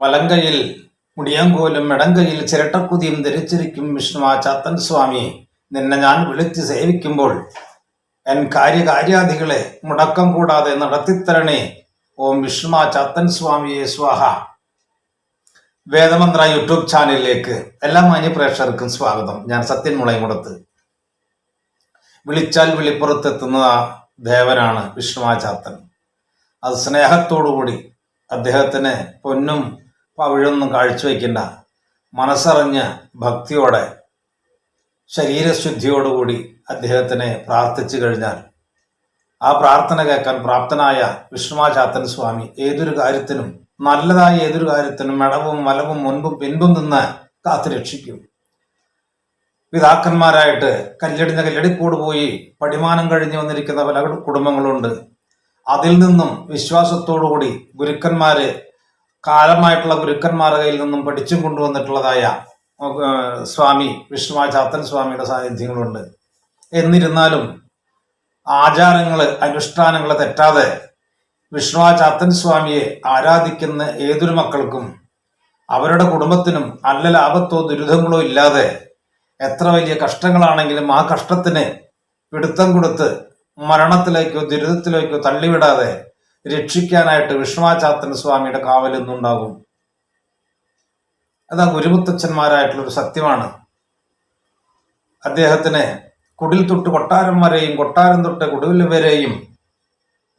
വലങ്കയിൽ മുടിയങ്കോലും ഇടങ്കയിൽ ചിരട്ടക്കുതിയും ധരിച്ചിരിക്കും വിഷ്ണു ചാത്തൻ സ്വാമി. നിന്നെ ഞാൻ വിളിച്ച് സേവിക്കുമ്പോൾ എൻ കാര്യകാര്യാദികളെ മുടക്കം കൂടാതെ നടത്തിത്തരണേ. ഓം വിഷ്ണു ചാത്തൻ സ്വാമിയെ സ്വാഹ. വേദമന്ത്ര യൂട്യൂബ് ചാനലിലേക്ക് എല്ലാ മാന്യ പ്രേക്ഷകർക്കും സ്വാഗതം. ഞാൻ സത്യൻ മുളയമുടത്ത് വിളിച്ചാൽ വിളിപ്പുറത്തെത്തുന്ന ദേവനാണ് വിഷ്ണുവാചാത്തൻ അത് സ്നേഹത്തോടുകൂടി അദ്ദേഹത്തിന് പൊന്നും പവിഴൊന്നും കാഴ്ചവെക്കേണ്ട. മനസ്സറിഞ്ഞ് ഭക്തിയോടെ ശരീരശുദ്ധിയോടുകൂടി അദ്ദേഹത്തിനെ പ്രാർത്ഥിച്ചു കഴിഞ്ഞാൽ ആ പ്രാർത്ഥന കേൾക്കാൻ പ്രാപ്തനായ വിഷ്ണുമാചാത്തൻ സ്വാമി ഏതൊരു കാര്യത്തിനും നല്ലതായ ഏതൊരു കാര്യത്തിനും ഇടവും വലവും മുൻപും പിൻപും നിന്ന് കാത്തു രക്ഷിക്കും. പിതാക്കന്മാരായിട്ട് കല്ലടിഞ്ഞ കല്ലടിക്കൂട് പോയി പടിമാനം കഴിഞ്ഞു വന്നിരിക്കുന്ന പല കുടുംബങ്ങളുണ്ട്. അതിൽ നിന്നും വിശ്വാസത്തോടുകൂടി ഗുരുക്കന്മാര് കാലമായിട്ടുള്ള ഗുരുക്കന്മാരുടെ കയ്യിൽ നിന്നും പഠിച്ചും കൊണ്ടുവന്നിട്ടുള്ളതായ സ്വാമി വിഷ്ണുവാചാത്തൻ സ്വാമിയുടെ സാന്നിധ്യങ്ങളുണ്ട്. എന്നിരുന്നാലും ആചാരങ്ങൾ അനുഷ്ഠാനങ്ങൾ തെറ്റാതെ വിഷ്ണുവാചാത്തൻ സ്വാമിയെ ആരാധിക്കുന്ന ഏതൊരു മക്കൾക്കും അവരുടെ കുടുംബത്തിനും അല്ല ലാഭത്തോ ദുരിതങ്ങളോ ഇല്ലാതെ എത്ര വലിയ കഷ്ടങ്ങളാണെങ്കിലും ആ കഷ്ടത്തിന് പിടുത്തം കൊടുത്ത് മരണത്തിലേക്കോ ദുരിതത്തിലേക്കോ തള്ളിവിടാതെ രക്ഷിക്കാനായിട്ട് വിഷ്ണുവാചാത്തൻ സ്വാമിയുടെ കാവലെന്നുണ്ടാകും അതാ ഗുരുമുത്തച്ഛന്മാരായിട്ടുള്ളൊരു സത്യമാണ്. അദ്ദേഹത്തിന് കുടിൽ തൊട്ട് കൊട്ടാരം വരെയും കൊട്ടാരം തൊട്ട് കുടിൽ വരെയും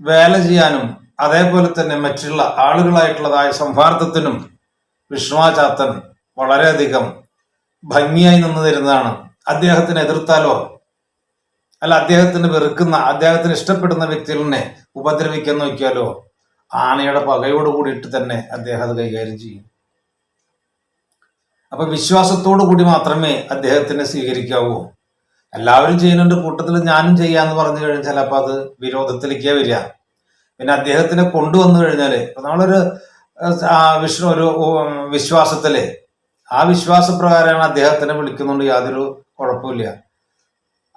വേല ചെയ്യാനും അതേപോലെ തന്നെ മറ്റുള്ള ആളുകളായിട്ടുള്ളതായ സംഭാർത്ഥത്തിനും വിഷ്ണുവാചാത്തൻ വളരെയധികം ഭംഗിയായി നിന്ന് തരുന്നതാണ്. അദ്ദേഹത്തിന് എതിർത്താലോ അല്ല അദ്ദേഹത്തിന് വെറുക്കുന്ന അദ്ദേഹത്തിന് ഇഷ്ടപ്പെടുന്ന വ്യക്തികളെ ഉപദ്രവിക്കാൻ നോക്കിയാലോ? ആനയുടെ പകയോട് കൂടിയിട്ട് തന്നെ അദ്ദേഹം അത് കൈകാര്യം ചെയ്യും. അപ്പൊ വിശ്വാസത്തോടു കൂടി മാത്രമേ അദ്ദേഹത്തിനെ സ്വീകരിക്കാവൂ. എല്ലാവരും ചെയ്യുന്നുണ്ട് കൂട്ടത്തിൽ ഞാനും ചെയ്യാന്ന് പറഞ്ഞു കഴിഞ്ഞാൽ ചിലപ്പോൾ അത് വിരോധത്തിലേക്കേ വരിക. പിന്നെ അദ്ദേഹത്തിനെ കൊണ്ടുവന്നു കഴിഞ്ഞാൽ ഇപ്പൊ നമ്മളൊരു വിഷ്ണു ഒരു വിശ്വാസത്തിൽ ആ വിശ്വാസപ്രകാരമാണ് അദ്ദേഹത്തിനെ വിളിക്കുന്നുണ്ട് യാതൊരു കുഴപ്പമില്ല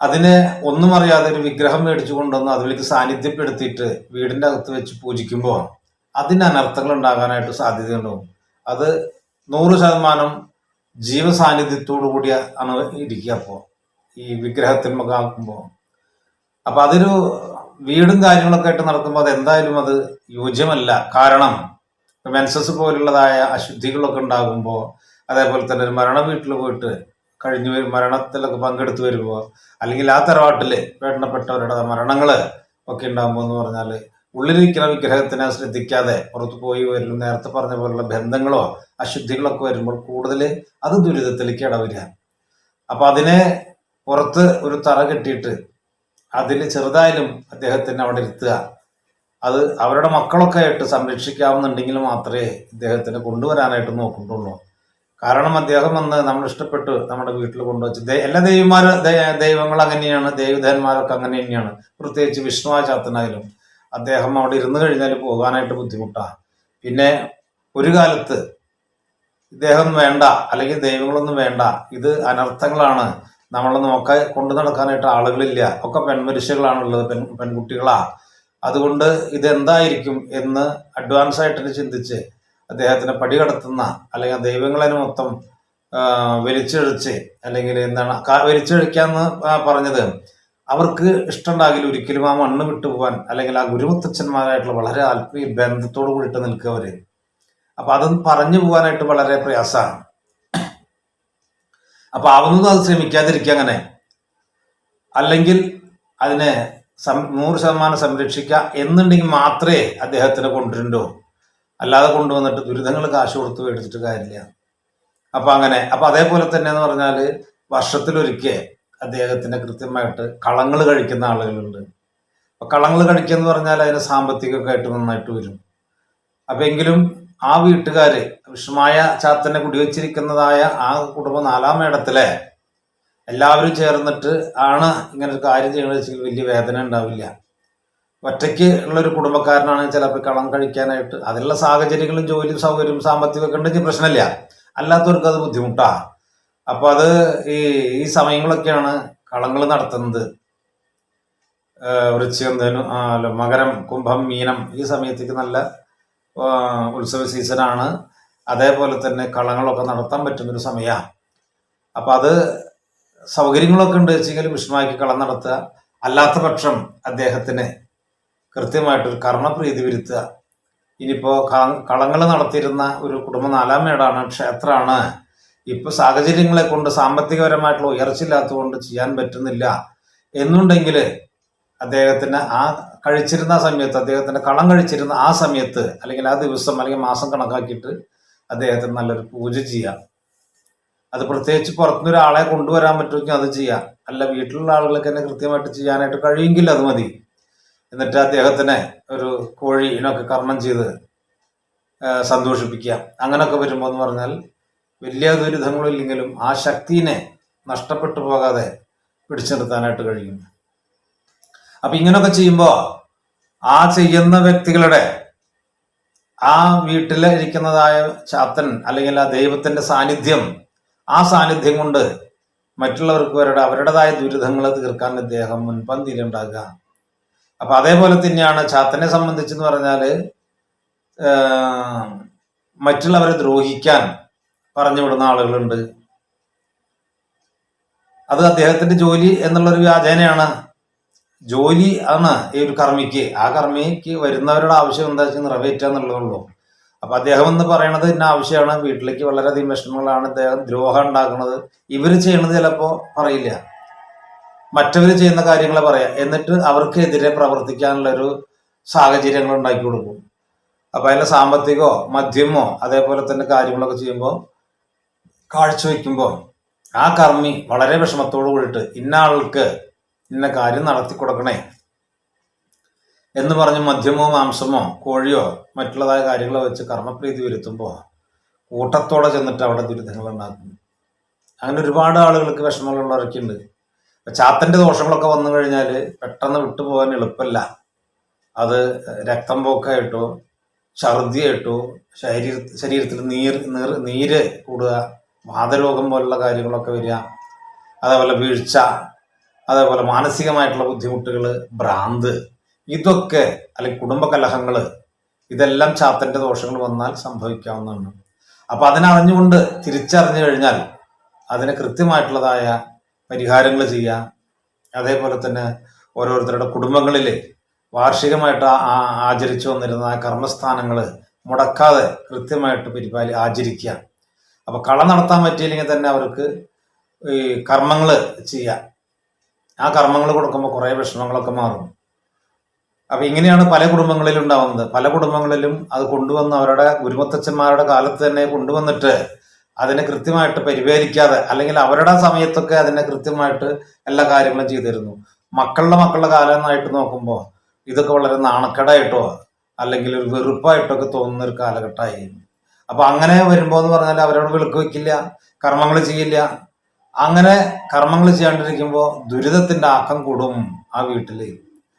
അതിനെ ഒന്നും അറിയാതെ ഒരു വിഗ്രഹം മേടിച്ചു കൊണ്ടുവന്ന് അതിലേക്ക് സാന്നിധ്യപ്പെടുത്തിയിട്ട് വീടിന്റെ അകത്ത് വെച്ച് പൂജിക്കുമ്പോൾ അതിന് അനർത്ഥങ്ങൾ ഉണ്ടാകാനായിട്ട് സാധ്യതയുണ്ടാവും. അത് നൂറ് ശതമാനം ജീവസാന്നിധ്യത്തോടു കൂടിയ ആണ് ഇരിക്കുക അപ്പോൾ ഈ വിഗ്രഹത്തിന്മൊക്കെ ആക്കുമ്പോൾ അപ്പൊ അതൊരു വീടും കാര്യങ്ങളൊക്കെ ആയിട്ട് നടക്കുമ്പോൾ അത് എന്തായാലും അത് യോജ്യമല്ല. കാരണം മെൻസസ് പോലുള്ളതായ അശുദ്ധികളൊക്കെ ഉണ്ടാകുമ്പോൾ അതേപോലെ തന്നെ ഒരു മരണ വീട്ടിൽ പോയിട്ട് കഴിഞ്ഞു മരണത്തിലൊക്കെ പങ്കെടുത്തു വരുമ്പോൾ അല്ലെങ്കിൽ ആ തറവാട്ടിൽ വേണ്ടപ്പെട്ടവരുടെ മരണങ്ങൾ ഒക്കെ ഉണ്ടാകുമ്പോൾ എന്ന് പറഞ്ഞാൽ ഉള്ളിലിരിക്കുന്ന വിഗ്രഹത്തിനെ ശ്രദ്ധിക്കാതെ പുറത്തു പോയി വരും നേരത്തെ പറഞ്ഞ പോലുള്ള ബന്ധങ്ങളോ അശുദ്ധികളൊക്കെ വരുമ്പോൾ കൂടുതൽ അത് ദുരിതത്തിലേക്ക് ഇടവരിക. അപ്പൊ അതിനെ പുറത്ത് ഒരു തറ കെട്ടിയിട്ട് അതിൽ ചെറുതായാലും അദ്ദേഹത്തിന് അവിടെ ഇരുത്തുക. അത് അവരുടെ മക്കളൊക്കെ ആയിട്ട് സംരക്ഷിക്കാവുന്നുണ്ടെങ്കിൽ മാത്രമേ ഇദ്ദേഹത്തിന് കൊണ്ടുവരാനായിട്ട് നോക്കുന്നുള്ളൂ. കാരണം അദ്ദേഹം വന്ന് നമ്മൾ ഇഷ്ടപ്പെട്ടു നമ്മുടെ വീട്ടിൽ കൊണ്ടുവച്ച്. എല്ലാ ദൈവന്മാര് ദൈ- ദൈവങ്ങൾ അങ്ങനെയാണ് ദൈവധന്മാരൊക്കെ അങ്ങനെ തന്നെയാണ്. പ്രത്യേകിച്ച് വിഷ്ണുവാചാത്തനായാലും അദ്ദേഹം അവിടെ ഇരുന്ന് കഴിഞ്ഞാൽ പോകാനായിട്ട് ബുദ്ധിമുട്ടാണ് പിന്നെ ഒരു കാലത്ത് ഇദ്ദേഹം വേണ്ട അല്ലെങ്കിൽ ദൈവങ്ങളൊന്നും വേണ്ട ഇത് അനർത്ഥങ്ങളാണ്. നമ്മളെ നോക്കാൻ കൊണ്ടു നടക്കാനായിട്ട് ആളുകളില്ല. ഒക്കെ പെൺമനുഷ്യകളാണുള്ളത് പെൺ പെൺകുട്ടികളാ. അതുകൊണ്ട് ഇതെന്തായിരിക്കും എന്ന് അഡ്വാൻസ് ആയിട്ട് ചിന്തിച്ച് അദ്ദേഹത്തിനെ പടികടത്തുന്ന അല്ലെങ്കിൽ ദൈവങ്ങളെ മൊത്തം വലിച്ചെഴിച്ച് അല്ലെങ്കിൽ എന്താണ് വലിച്ചെഴിക്കാന്ന് പറഞ്ഞത് അവർക്ക് ഇഷ്ടമുണ്ടാകില്ല ഒരിക്കലും ആ മണ്ണ് വിട്ടുപോകാൻ അല്ലെങ്കിൽ ആ ഗുരുമുത്തച്ഛന്മാരായിട്ടുള്ള വളരെ ആത്മീയ ബന്ധത്തോട് കൂടിയിട്ട് നിൽക്കുക അവർ. അപ്പൊ അത് പറഞ്ഞു പോകാനായിട്ട് വളരെ പ്രയാസമാണ്. അപ്പൊ അവനൊന്നും അത് ശ്രമിക്കാതിരിക്കുക അങ്ങനെ. അല്ലെങ്കിൽ അതിനെ നൂറ് ശതമാനം സംരക്ഷിക്കുക എന്നുണ്ടെങ്കിൽ മാത്രമേ അദ്ദേഹത്തിനെ കൊണ്ടുവരണ്ടോ അല്ലാതെ കൊണ്ടുവന്നിട്ട് ദുരിതങ്ങൾ കാശ് കൊടുത്ത് മേടിച്ചിട്ട് കാര്യമില്ല. അപ്പൊ അങ്ങനെ അപ്പൊ അതേപോലെ തന്നെ എന്ന് പറഞ്ഞാൽ വർഷത്തിലൊരിക്കൽ അദ്ദേഹത്തിന് കൃത്യമായിട്ട് കളങ്ങൾ കഴിക്കുന്ന ആളുകളുണ്ട്. അപ്പൊ കളങ്ങൾ കഴിക്കുക എന്ന് പറഞ്ഞാൽ അതിന് സാമ്പത്തികമൊക്കെ ആയിട്ട് നന്നായിട്ട് വരും. അപ്പൊ എങ്കിലും ആ വീട്ടുകാര് വിഷമായ ചാത്തനെ കുടിവെച്ചിരിക്കുന്നതായ ആ കുടുംബം നാലാം മേടത്തിലെ എല്ലാവരും ചേർന്നിട്ട് ആണ് ഇങ്ങനെ ഒരു കാര്യം ചെയ്യണമെന്ന് വെച്ചാൽ വലിയ വേദന ഉണ്ടാവില്ല. ഒറ്റയ്ക്ക് ഉള്ളൊരു കുടുംബക്കാരനാണ് ചിലപ്പോൾ കളം കഴിക്കാനായിട്ട്. അതിലുള്ള സാഹചര്യങ്ങളും ജോലിയും സൗകര്യവും സാമ്പത്തികമൊക്കെ ഉണ്ടെങ്കിൽ പ്രശ്നമില്ല. അല്ലാത്തവർക്ക് അത് ബുദ്ധിമുട്ടാ. അപ്പൊ അത് ഈ ഈ സമയങ്ങളൊക്കെയാണ് കളങ്ങൾ നടത്തുന്നത്. വൃശ്ചികം ധനു അല്ല, മകരം കുംഭം മീനം ഈ സമയത്തേക്ക് നല്ല ഉത്സവ സീസണാണ്. അതേപോലെ തന്നെ കളങ്ങളൊക്കെ നടത്താൻ പറ്റുന്നൊരു സമയമാണ് അപ്പം അത് സൗകര്യങ്ങളൊക്കെ ഉണ്ട് വെച്ചെങ്കിൽ വിഷ്ണുവാക്കി കളം നടത്തുക. അല്ലാത്ത പക്ഷം അദ്ദേഹത്തിന് കൃത്യമായിട്ടൊരു കർണപ്രീതി വരുത്തുക. ഇനിയിപ്പോൾ കളങ്ങൾ നടത്തിയിരുന്ന ഒരു കുടുംബം നാലാം മേടാണ് ക്ഷേത്രമാണ് ഇപ്പോൾ സാഹചര്യങ്ങളെ കൊണ്ട് സാമ്പത്തികപരമായിട്ടുള്ള ഉയർച്ചയില്ലാത്തതുകൊണ്ട് ചെയ്യാൻ പറ്റുന്നില്ല. എന്നുണ്ടെങ്കിൽ അദ്ദേഹത്തിന് ആ കഴിച്ചിരുന്ന സമയത്ത് അദ്ദേഹത്തിന്റെ കളം കഴിച്ചിരുന്ന ആ സമയത്ത് അല്ലെങ്കിൽ ആ ദിവസം അല്ലെങ്കിൽ മാസം കണക്കാക്കിയിട്ട് അദ്ദേഹത്തിന് നല്ലൊരു പൂജ ചെയ്യാം. അത് പ്രത്യേകിച്ച് പുറത്തുനിന്ന് ഒരാളെ കൊണ്ടുവരാൻ പറ്റുമെങ്കിൽ അത് ചെയ്യാം. അല്ല വീട്ടിലുള്ള ആളുകൾക്ക് തന്നെ കൃത്യമായിട്ട് ചെയ്യാനായിട്ട് കഴിയുമെങ്കിൽ അത് മതി. എന്നിട്ട് അദ്ദേഹത്തിനെ ഒരു കോഴി ഇതിനൊക്കെ കർമ്മം ചെയ്ത് സന്തോഷിപ്പിക്കാം സന്തോഷിപ്പിക്കുക. അങ്ങനെയൊക്കെ വരുമ്പോൾ എന്ന് പറഞ്ഞാൽ വലിയ ദുരിതങ്ങളില്ലെങ്കിലും ആ ശക്തിനെ നഷ്ടപ്പെട്ടു പോകാതെ പിടിച്ചു നിർത്താനായിട്ട് കഴിയും. അപ്പൊ ഇങ്ങനൊക്കെ ചെയ്യുമ്പോൾ ആ ചെയ്യുന്ന വ്യക്തികളുടെ ആ വീട്ടിൽ ഇരിക്കുന്നതായ ചാത്തൻ അല്ലെങ്കിൽ ആ ദൈവത്തിന്റെ സാന്നിധ്യം ആ സാന്നിധ്യം കൊണ്ട് മറ്റുള്ളവർക്ക് അവരുടെ അവരുടേതായ ദുരിതങ്ങൾ തീർക്കാൻ അദ്ദേഹം മുൻപന്തിയിലുണ്ടാകുക. അപ്പൊ അതേപോലെ തന്നെയാണ് ചാത്തനെ സംബന്ധിച്ചെന്ന് പറഞ്ഞാൽ മറ്റുള്ളവരെ ദ്രോഹിക്കാൻ പറഞ്ഞു വിടുന്ന ആളുകളുണ്ട്. അത് അദ്ദേഹത്തിന്റെ ജോലി എന്നുള്ളൊരു വ്യാജേനയാണ്. ജോലി ആണ് ഈ ഒരു കർമ്മിക്ക്. ആ കർമ്മിക്ക് വരുന്നവരുടെ ആവശ്യം എന്താ വെച്ചാൽ നിറവേറ്റുക എന്നുള്ളതുള്ളൂ അപ്പൊ അദ്ദേഹം എന്ന് പറയണത് ഇന്ന ആവശ്യമാണ്. വീട്ടിലേക്ക് വളരെയധികം വിഷമങ്ങളാണ്. അദ്ദേഹം ദ്രോഹം ഉണ്ടാക്കുന്നത്. ഇവർ ചെയ്യണത് ചിലപ്പോ പറയില്ല. മറ്റവർ ചെയ്യുന്ന കാര്യങ്ങളെ പറയാം. എന്നിട്ട് അവർക്കെതിരെ പ്രവർത്തിക്കാനുള്ള ഒരു സാഹചര്യങ്ങൾ ഉണ്ടാക്കി കൊടുക്കും. അപ്പൊ അതിന്റെ സാമ്പത്തികമോ മദ്യമോ അതേപോലെ തന്നെ കാര്യങ്ങളൊക്കെ ചെയ്യുമ്പോൾ കാഴ്ചവെക്കുമ്പോൾ ആ കർമ്മി വളരെ വിഷമത്തോടു കൂടിയിട്ട് ഇന്ന ആൾക്ക് ഇന്ന കാര്യം നടത്തി കൊടുക്കണേ എന്ന് പറഞ്ഞ് മദ്യമോ മാംസമോ കോഴിയോ മറ്റുള്ളതായ കാര്യങ്ങളോ വെച്ച് കർമ്മപ്രീതി വരുത്തുമ്പോൾ കൂട്ടത്തോടെ ചെന്നിട്ട് അവിടെ ദുരിതങ്ങൾ ഉണ്ടാക്കുന്നു അങ്ങനെ ഒരുപാട് ആളുകൾക്ക് വിഷമങ്ങളുള്ളവരൊക്കെ ഉണ്ട്. ചാത്തന്റെ ദോഷങ്ങളൊക്കെ വന്നു കഴിഞ്ഞാൽ പെട്ടെന്ന് വിട്ടുപോകാൻ എളുപ്പമല്ല അത് രക്തം പോക്കായിട്ടോ ഛർദിയായിട്ടോ ശരീര ശരീരത്തിൽ നീർ നീർ നീര് കൂടുക വാതരോഗം പോലുള്ള കാര്യങ്ങളൊക്കെ വരിക അതേപോലെ വീഴ്ച അതേപോലെ മാനസികമായിട്ടുള്ള ബുദ്ധിമുട്ടുകൾ ഭ്രാന്ത് ഇതൊക്കെ അല്ലെങ്കിൽ കുടുംബകലഹങ്ങൾ ഇതെല്ലാം ചാത്തന്റെ ദോഷങ്ങൾ വന്നാൽ സംഭവിക്കാവുന്നതാണ്. അപ്പൊ അതിനറിഞ്ഞുകൊണ്ട് തിരിച്ചറിഞ്ഞു കഴിഞ്ഞാൽ അതിന് കൃത്യമായിട്ടുള്ളതായ പരിഹാരങ്ങൾ ചെയ്യാം അതേപോലെ തന്നെ ഓരോരുത്തരുടെ കുടുംബങ്ങളിൽ വാർഷികമായിട്ട് ആചരിച്ചു വന്നിരുന്ന കർമ്മസ്ഥാനങ്ങൾ മുടക്കാതെ കൃത്യമായിട്ട് പരിപാലി ആചരിക്കുക. അപ്പൊ കള നടത്താൻ പറ്റിയില്ലെങ്കിൽ തന്നെ അവർക്ക് ഈ കർമ്മങ്ങൾ ചെയ്യാം ആ കർമ്മങ്ങൾ കൊടുക്കുമ്പോൾ കുറേ വിഷമങ്ങളൊക്കെ മാറും. അപ്പൊ ഇങ്ങനെയാണ് പല കുടുംബങ്ങളിലും ഉണ്ടാവുന്നത്. പല കുടുംബങ്ങളിലും അത് കൊണ്ടുവന്ന് അവരുടെ ഗുരുമുത്തച്ഛന്മാരുടെ കാലത്ത് തന്നെ കൊണ്ടുവന്നിട്ട് അതിനെ കൃത്യമായിട്ട് പരിപാലിക്കാതെ അല്ലെങ്കിൽ അവരുടെ സമയത്തൊക്കെ അതിനെ കൃത്യമായിട്ട് എല്ലാ കാര്യങ്ങളും ചെയ്തിരുന്നു. മക്കളുടെ മക്കളുടെ കാലമായിട്ട് നോക്കുമ്പോൾ ഇതൊക്കെ വളരെ നാണക്കേടായിട്ടോ അല്ലെങ്കിൽ ഒരു വെറുപ്പായിട്ടൊക്കെ തോന്നുന്ന ഒരു കാലഘട്ടമായിരുന്നു. അപ്പൊ അങ്ങനെ വരുമ്പോ എന്ന് പറഞ്ഞാൽ അവരോട് വിളക്ക് വെക്കില്ല കർമ്മങ്ങൾ ചെയ്യില്ല. അങ്ങനെ കർമ്മങ്ങൾ ചെയ്യാണ്ടിരിക്കുമ്പോൾ ദുരിതത്തിന്റെ ആക്കം കൂടും ആ വീട്ടിൽ.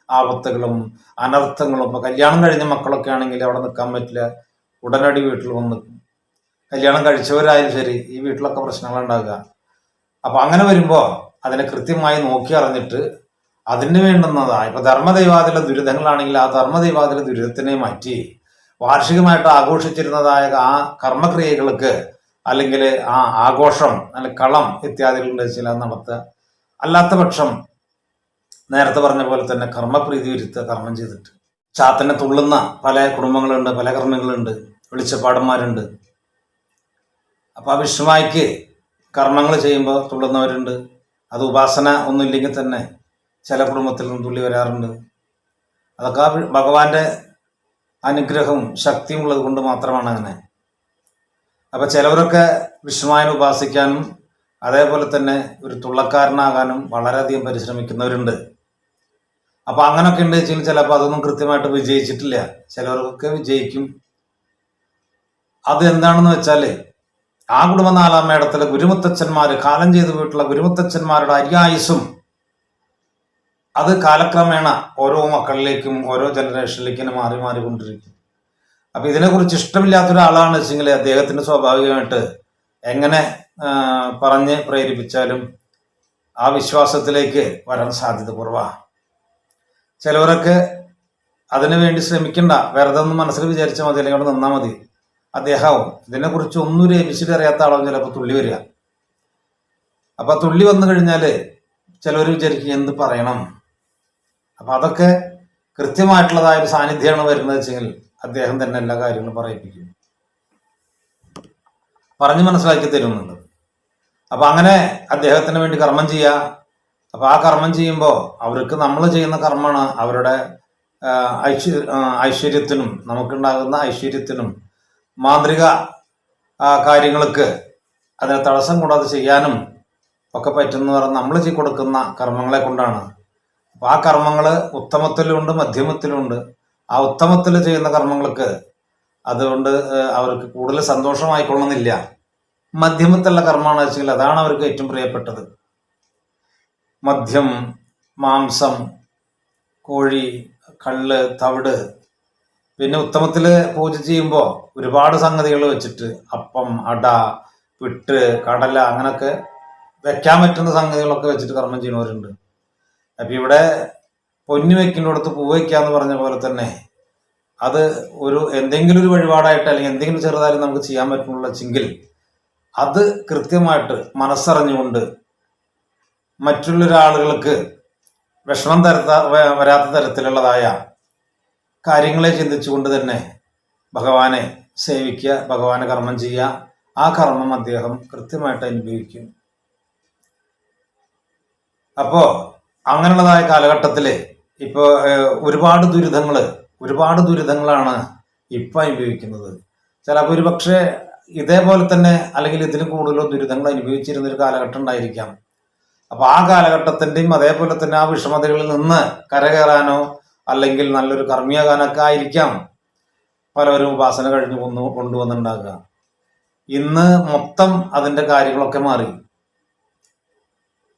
ആപത്തുകളും അനർത്ഥങ്ങളും ഇപ്പൊ കല്യാണം കഴിഞ്ഞ മക്കളൊക്കെ ആണെങ്കിൽ അവിടെ നിൽക്കാൻ പറ്റില്ല. ഉടനടി വീട്ടിൽ വന്ന് കല്യാണം കഴിച്ചവരായാലും ശരി ഈ വീട്ടിലൊക്കെ പ്രശ്നങ്ങൾ ഉണ്ടാകുക അപ്പൊ അങ്ങനെ വരുമ്പോ അതിനെ കൃത്യമായി നോക്കി അറിഞ്ഞിട്ട് അതിന് വേണ്ടുന്നതാണ് ഇപ്പൊ ധർമ്മദൈവാദിലെ ദുരിതങ്ങളാണെങ്കിൽ ആ ധർമ്മദൈവാദിലെ ദുരിതത്തിനെ മാറ്റി വാർഷികമായിട്ട് ആഘോഷിച്ചിരുന്നതായ ആ കർമ്മക്രിയകൾക്ക് അല്ലെങ്കിൽ ആ ആഘോഷം അല്ലെങ്കിൽ കളം ഇത്യാദികളുടെ ചില നടത്തുക അല്ലാത്ത പക്ഷം നേരത്തെ പറഞ്ഞ പോലെ തന്നെ കർമ്മപ്രീതി വരുത്ത കർമ്മം ചെയ്തിട്ട്. ചാത്തനെ തുള്ളുന്ന പല കുടുംബങ്ങളുണ്ട് പല കർമ്മങ്ങളുണ്ട് വെളിച്ചപ്പാടന്മാരുണ്ട്. അപ്പൊ ആ വിഷ്ണുവായിക്ക് കർമ്മങ്ങൾ ചെയ്യുമ്പോൾ തുള്ളുന്നവരുണ്ട് അത് ഉപാസന ഒന്നുമില്ലെങ്കിൽ തന്നെ ചില കുടുംബത്തിൽ നിന്ന് തുള്ളി വരാറുണ്ട്. അതൊക്കെ ഭഗവാന്റെ അനുഗ്രഹവും ശക്തിയും ഉള്ളത് കൊണ്ട് മാത്രമാണ് അങ്ങനെ. അപ്പൊ ചിലവരൊക്കെ വിഷ്ണുവായനെ ഉപാസിക്കാനും അതേപോലെ തന്നെ ഒരു തുള്ളക്കാരനാകാനും വളരെയധികം പരിശ്രമിക്കുന്നവരുണ്ട്. അപ്പൊ അങ്ങനെയൊക്കെ ഉണ്ട് വെച്ചാൽ ചിലപ്പോൾ അതൊന്നും കൃത്യമായിട്ട് വിജയിച്ചിട്ടില്ല. ചിലവർക്കൊക്കെ വിജയിക്കും. അത് എന്താണെന്ന് വെച്ചാൽ ആ കുടുംബനാലാം മേടത്തിലെ ഗുരുമുത്തച്ഛന്മാര് കാലം ചെയ്ത് പോയിട്ടുള്ള ഗുരുമുത്തച്ഛന്മാരുടെ അരിയായുസും അത് കാലക്രമേണ ഓരോ മക്കളിലേക്കും ഓരോ ജനറേഷനിലേക്കും മാറി മാറിക്കൊണ്ടിരിക്കും അപ്പൊ ഇതിനെക്കുറിച്ച് ഇഷ്ടമില്ലാത്ത ഒരാളാണ് വെച്ചെങ്കിൽ അദ്ദേഹത്തിന് സ്വാഭാവികമായിട്ട് എങ്ങനെ പറഞ്ഞ് പ്രേരിപ്പിച്ചാലും ആ വിശ്വാസത്തിലേക്ക് വരാൻ സാധ്യത കുറവാണ് ചിലവരൊക്കെ അതിനു വേണ്ടി ശ്രമിക്കണ്ട വെറുതെ ഒന്ന് മനസ്സിൽ വിചാരിച്ചാൽ മതി അല്ലെങ്കിൽ അവിടെ നിന്നാൽ മതി. അദ്ദേഹവും ഇതിനെക്കുറിച്ച് ഒന്നും ഒരു എബിസിഡ് അറിയാത്ത ആളാവും ചിലപ്പോൾ തുള്ളി വരിക. അപ്പൊ തുള്ളി വന്നു കഴിഞ്ഞാൽ ചിലവർ വിചാരിക്കും എന്ത് പറയണം? അപ്പൊ അതൊക്കെ കൃത്യമായിട്ടുള്ളതായ ഒരു സാന്നിധ്യമാണ് വരുന്നത് വെച്ചെങ്കിൽ അദ്ദേഹം തന്നെ എല്ലാ കാര്യങ്ങളും പറയിപ്പിക്കും. പറഞ്ഞു മനസ്സിലാക്കി തരുന്നുണ്ട്. അപ്പൊ അങ്ങനെ അദ്ദേഹത്തിന് വേണ്ടി കർമ്മം ചെയ്യുക. അപ്പൊ ആ കർമ്മം ചെയ്യുമ്പോൾ അവർക്ക് നമ്മൾ ചെയ്യുന്ന കർമ്മമാണ് അവരുടെ ഐശ്വര്യ ഐശ്വര്യത്തിനും നമുക്കുണ്ടാകുന്ന ഐശ്വര്യത്തിനും മാന്ത്രിക കാര്യങ്ങൾക്ക് അതിനെ തടസ്സം കൂടാതെ ചെയ്യാനും ഒക്കെ പറ്റുന്ന പറഞ്ഞാൽ നമ്മൾ ചെയ്ത് കൊടുക്കുന്ന കർമ്മങ്ങളെ കൊണ്ടാണ്. അപ്പൊ ആ കർമ്മങ്ങൾ ഉത്തമത്തിലുണ്ട് മധ്യമത്തിലുണ്ട്. ആ ഉത്തമത്തിൽ ചെയ്യുന്ന കർമ്മങ്ങൾക്ക് അതുകൊണ്ട് അവർക്ക് കൂടുതൽ സന്തോഷമായിക്കൊള്ളുന്നില്ല. മധ്യമത്തിലുള്ള കർമ്മമാണ് വെച്ചെങ്കിൽ അതാണ് അവർക്ക് ഏറ്റവും പ്രിയപ്പെട്ടത്. മദ്യം മാംസം കോഴി കള്ള് തവിട് പിന്നെ ഉത്തമത്തിൽ പൂജ ചെയ്യുമ്പോൾ ഒരുപാട് സംഗതികൾ വെച്ചിട്ട് അപ്പം അട പിട്ട് കടല അങ്ങനൊക്കെ വെക്കാൻ പറ്റുന്ന സംഗതികളൊക്കെ വെച്ചിട്ട് കർമ്മം ചെയ്യുന്നവരുണ്ട്. അപ്പൊ ഇവിടെ പൊന്നു വെക്കുന്നിടത്ത് പൂ വയ്ക്കാന്ന് പറഞ്ഞ പോലെ തന്നെ അത് ഒരു എന്തെങ്കിലും ഒരു വഴിപാടായിട്ട് അല്ലെങ്കിൽ എന്തെങ്കിലും ചെറുതായാലും നമുക്ക് ചെയ്യാൻ പറ്റുന്നുള്ള വെച്ചെങ്കിൽ അത് കൃത്യമായിട്ട് മനസ്സറിഞ്ഞുകൊണ്ട് മറ്റുള്ള ആളുകൾക്ക് വിഷമം തരത്ത വരാത്ത തരത്തിലുള്ളതായ കാര്യങ്ങളെ ചിന്തിച്ചുകൊണ്ട് തന്നെ ഭഗവാനെ സേവിക്കുക ഭഗവാനെ കർമ്മം ചെയ്യുക. ആ കർമ്മം അദ്ദേഹം കൃത്യമായിട്ട് അനുഭവിക്കും. അപ്പോ അങ്ങനെയുള്ളതായ കാലഘട്ടത്തിൽ ഇപ്പോ ഒരുപാട് ദുരിതങ്ങൾ ഒരുപാട് ദുരിതങ്ങളാണ് ഇപ്പൊ അനുഭവിക്കുന്നത്. ചിലപ്പോൾ ഒരു പക്ഷേ ഇതേപോലെ തന്നെ അല്ലെങ്കിൽ ഇതിന് കൂടുതലോ ദുരിതങ്ങൾ അനുഭവിച്ചിരുന്ന ഒരു കാലഘട്ടം ഉണ്ടായിരിക്കാം. അപ്പൊ ആ കാലഘട്ടത്തിന്റെയും അതേപോലെ തന്നെ ആ വിഷമതകളിൽ നിന്ന് കരകയറാനോ അല്ലെങ്കിൽ നല്ലൊരു കർമ്മിയാകാനൊക്കെ ആയിരിക്കാം പലവരും ഉപാസന കഴിഞ്ഞു കൊന്നു കൊണ്ടുവന്നുണ്ടാകുക ഇന്ന് മൊത്തം അതിന്റെ കാര്യങ്ങളൊക്കെ മാറി.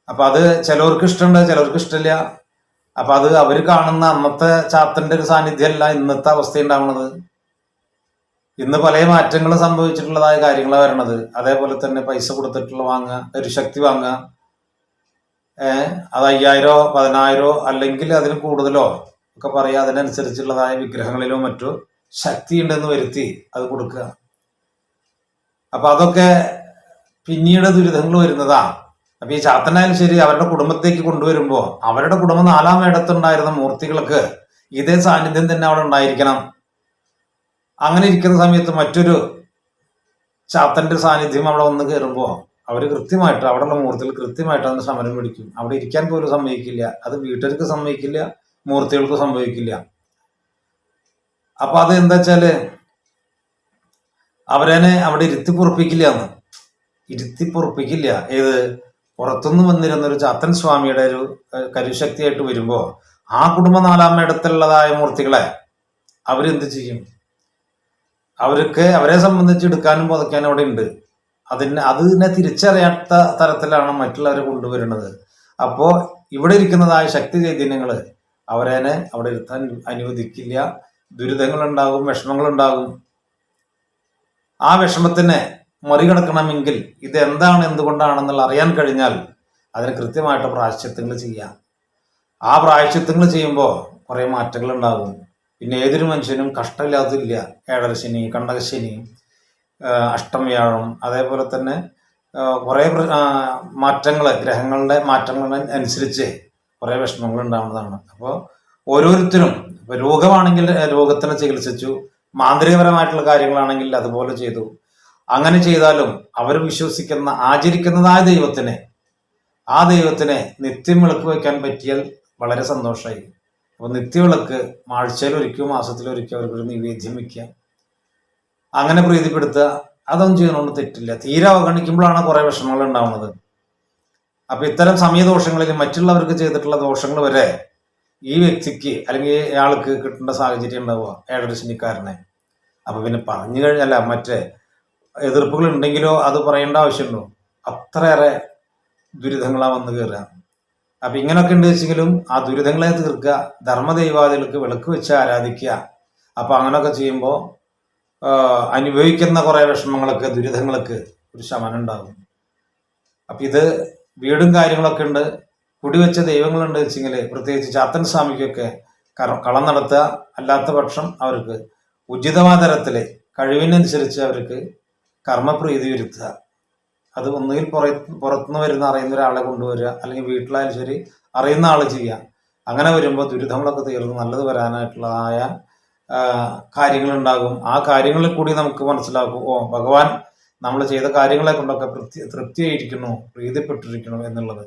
അപ്പൊ അത് ചിലവർക്ക് ഇഷ്ടമുണ്ട് ചിലവർക്ക് ഇഷ്ടമില്ല. അപ്പൊ അത് അവർ കാണുന്ന അന്നത്തെ ചാത്തന്റെ ഒരു സാന്നിധ്യമല്ല ഇന്നത്തെ അവസ്ഥ ഉണ്ടാവുന്നത്. ഇന്ന് പല മാറ്റങ്ങൾ സംഭവിച്ചിട്ടുള്ളതായ കാര്യങ്ങളാണ് വരണത്. അതേപോലെ തന്നെ പൈസ കൊടുത്തിട്ടുള്ള വാങ്ങുക ഒരു ശക്തി വാങ്ങുക. അത് അയ്യായിരോ പതിനായിരോ അല്ലെങ്കിൽ അതിന് കൂടുതലോ ഒക്കെ പറയാ അതിനനുസരിച്ചുള്ളതായ വിഗ്രഹങ്ങളിലോ മറ്റോ ശക്തി ഉണ്ടെന്ന് വരുത്തി അത് കൊടുക്കുക. അപ്പൊ അതൊക്കെ പിന്നീട് ദുരിതങ്ങൾ വരുന്നതാ. അപ്പൊ ഈ ചാത്തനായാലും ശരി അവരുടെ കുടുംബത്തേക്ക് കൊണ്ടുവരുമ്പോ അവരുടെ കുടുംബം നാലാം ഇടത്തുണ്ടായിരുന്ന മൂർത്തികൾക്ക് ഇതേ സാന്നിധ്യം തന്നെ അവിടെ ഉണ്ടായിരിക്കണം. അങ്ങനെ ഇരിക്കുന്ന സമയത്ത് മറ്റൊരു ചാത്തന്റെ സാന്നിധ്യം അവിടെ വന്ന് കയറുമ്പോൾ അവർ കൃത്യമായിട്ട് അവിടെയുള്ള മൂർത്തികൾ കൃത്യമായിട്ട് അതിന് സമരം പിടിക്കും. അവിടെ ഇരിക്കാൻ പോലും സമ്മതിക്കില്ല. അത് വീട്ടുകാർക്ക് സമ്മതിക്കില്ല. മൂർത്തികൾക്ക് സംഭവിക്കില്ല. അപ്പൊ അത് എന്താ വെച്ചാൽ അവരനെ അവിടെ ഇരുത്തി പൊറപ്പിക്കില്ല എന്ന് ഇരുത്തി പൊറപ്പിക്കില്ല ഏത്? പുറത്തുനിന്ന് വന്നിരുന്ന ഒരു ചാത്തൻ സ്വാമിയുടെ ഒരു കരുശക്തിയായിട്ട് വരുമ്പോ ആ കുടുംബ നാലാം ഇടത്തുള്ളതായ മൂർത്തികളെ അവരെന്ത് ചെയ്യും? അവർക്ക് അവരെ സംബന്ധിച്ച് എടുക്കാനും പുതയ്ക്കാനും അവിടെ ഉണ്ട്. അതിന് അതിനെ തിരിച്ചറിയാത്ത തരത്തിലാണ് മറ്റുള്ളവരെ കൊണ്ടുവരുന്നത്. അപ്പോ ഇവിടെ ഇരിക്കുന്നതായ ശക്തി ചൈതന്യങ്ങൾ അവരനെ അവിടെ ഇരുത്താൻ അനുവദിക്കില്ല. ദുരിതങ്ങളുണ്ടാകും വിഷമങ്ങളുണ്ടാകും. ആ വിഷമത്തിനെ മറികടക്കണമെങ്കിൽ ഇത് എന്താണ് എന്തുകൊണ്ടാണെന്നുള്ള അറിയാൻ കഴിഞ്ഞാൽ അതിന് കൃത്യമായിട്ട് പ്രായശ്ചിത്തങ്ങൾ ചെയ്യാം. ആ പ്രായശ്ചിത്തങ്ങൾ ചെയ്യുമ്പോൾ കുറേ മാറ്റങ്ങൾ ഉണ്ടാകും പിന്നെ ഏതൊരു മനുഷ്യനും കഷ്ടമില്ലാതില്ല ഏഴരശനി കണ്ടകശനി ആഹ് അതേപോലെ തന്നെ കുറേ മാറ്റങ്ങൾ ഗ്രഹങ്ങളുടെ മാറ്റങ്ങൾ അനുസരിച്ച് കുറേ വിഷമങ്ങൾ ഉണ്ടാവുന്നതാണ് അപ്പോൾ ഓരോരുത്തരും ഇപ്പോൾ രോഗമാണെങ്കിൽ രോഗത്തിനെ ചികിത്സിച്ചു മാന്ത്രികപരമായിട്ടുള്ള കാര്യങ്ങളാണെങ്കിൽ അതുപോലെ ചെയ്തു. അങ്ങനെ ചെയ്താലും അവർ വിശ്വസിക്കുന്ന ആചരിക്കുന്നതായ ദൈവത്തിനെ ആ ദൈവത്തിനെ നിത്യം വിളക്ക് വയ്ക്കാൻ പറ്റിയാൽ വളരെ സന്തോഷമായി. അപ്പോൾ നിത്യവിളക്ക് ആഴ്ചയിലൊരിക്കൽ മാസത്തിലൊരിക്കൽ അവർക്കൊരു നിവേദ്യം വയ്ക്കുക. അങ്ങനെ പ്രീതിപ്പെടുത്തുക അതൊന്നും ചെയ്യുന്നതുകൊണ്ട് തെറ്റില്ല. തീരെ അവഗണിക്കുമ്പോഴാണ് കുറേ വിഷമങ്ങൾ ഉണ്ടാവുന്നത് അപ്പൊ ഇത്തരം സമയദോഷങ്ങളിൽ മറ്റുള്ളവർക്ക് ചെയ്തിട്ടുള്ള ദോഷങ്ങൾ വരെ ഈ വ്യക്തിക്ക് അല്ലെങ്കിൽ ഇയാൾക്ക് കിട്ടേണ്ട സാഹചര്യം ഉണ്ടാവുക ഏഴരശനിക്കാരനെ അപ്പൊ പിന്നെ പറഞ്ഞു കഴിഞ്ഞല്ല മറ്റേ എതിർപ്പുകൾ ഉണ്ടെങ്കിലോ അത് പറയേണ്ട ആവശ്യമുണ്ടോ? അത്രയേറെ ദുരിതങ്ങളാ വന്ന് കയറുക അപ്പൊ ഇങ്ങനൊക്കെ ഉണ്ട് വെച്ചെങ്കിലും ആ ദുരിതങ്ങളെ തീർക്കുക ധർമ്മദൈവാദികൾക്ക് വിളക്ക് വെച്ച് ആരാധിക്കുക അപ്പൊ അങ്ങനൊക്കെ ചെയ്യുമ്പോൾ അനുഭവിക്കുന്ന കുറെ വിഷമങ്ങളൊക്കെ ദുരിതങ്ങളൊക്കെ ഒരു ശമനം ഉണ്ടാകും അപ്പൊ ഇത് വീടും കാര്യങ്ങളൊക്കെ ഉണ്ട്. കുടിവെച്ച ദൈവങ്ങളുണ്ട് വെച്ചെങ്കിൽ പ്രത്യേകിച്ച് ചാത്തൻ സ്വാമിക്കൊക്കെ കളം നടത്തുക അല്ലാത്ത പക്ഷം അവർക്ക് ഉചിതമായ തരത്തിൽ കഴിവിനനുസരിച്ച് അവർക്ക് കർമ്മപ്രീതി വരുത്തുക. അത് ഒന്നുകിൽ പുറ പുറത്തുനിന്ന് വരുന്ന അറിയുന്ന ഒരാളെ കൊണ്ടുവരിക അല്ലെങ്കിൽ വീട്ടിലായാലും ശരി അറിയുന്ന ആൾ ചെയ്യുക. അങ്ങനെ വരുമ്പോൾ ദുരിതങ്ങളൊക്കെ തീർന്ന് നല്ലത് വരാനായിട്ടുള്ളതായ കാര്യങ്ങളുണ്ടാകും. ആ കാര്യങ്ങളിൽ കൂടി നമുക്ക് മനസ്സിലാക്കും. ഓ ഭഗവാൻ നമ്മൾ ചെയ്ത കാര്യങ്ങളെ കൊണ്ടൊക്കെ തൃപ്തി തൃപ്തിയായിരിക്കുന്നു പ്രീതിപ്പെട്ടിരിക്കുന്നു എന്നുള്ളത്.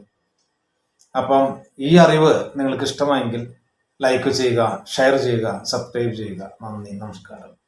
അപ്പം ഈ അറിവ് നിങ്ങൾക്ക് ഇഷ്ടമായെങ്കിൽ ലൈക്ക് ചെയ്യുക ഷെയർ ചെയ്യുക സബ്സ്ക്രൈബ് ചെയ്യുക. നന്ദി നമസ്കാരം.